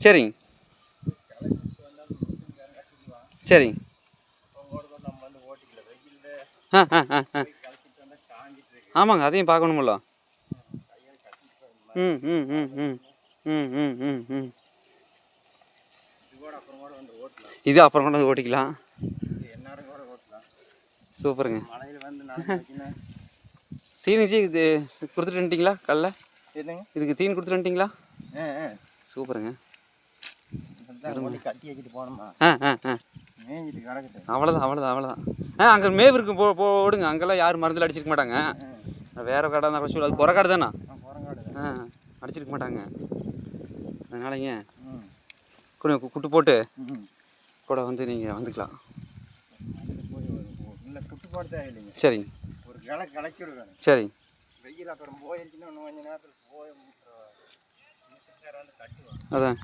சரிங்க. சரிங்க. ஆ ஆ ஆ ஆ. ஆமாங்க அதையும் பார்க்கணுமில்ல. ம் ம் ம் ம். ம் ம் ம் ம். இது அப்புறம் வந்து ஓட்டிக்கலாம். சூப்பருங்க. தீனிச்சு இது கொடுத்துட்டு வந்துட்டீங்களா கல்ல? இதுக்கு தீன் கொடுத்துட்டு வந்துட்டீங்களா? சூப்பருங்க. ஆ ஆ ஆ. அவ்வளோதான் ஆ அங்கே மேவிற்கு போ போடுங்க அங்கெல்லாம் யாரும் மருந்தில் அடிச்சிருக்க மாட்டாங்க. வேறு கடை தான் குறைச்சி அது குறை கடை ஆ அடிச்சிருக்க மாட்டாங்க. அதனாலங்க கொஞ்சம் குட்டு போட்டு கூட வந்து நீங்கள் வந்துக்கலாம். சரிங்க. சரிங்க அதான்.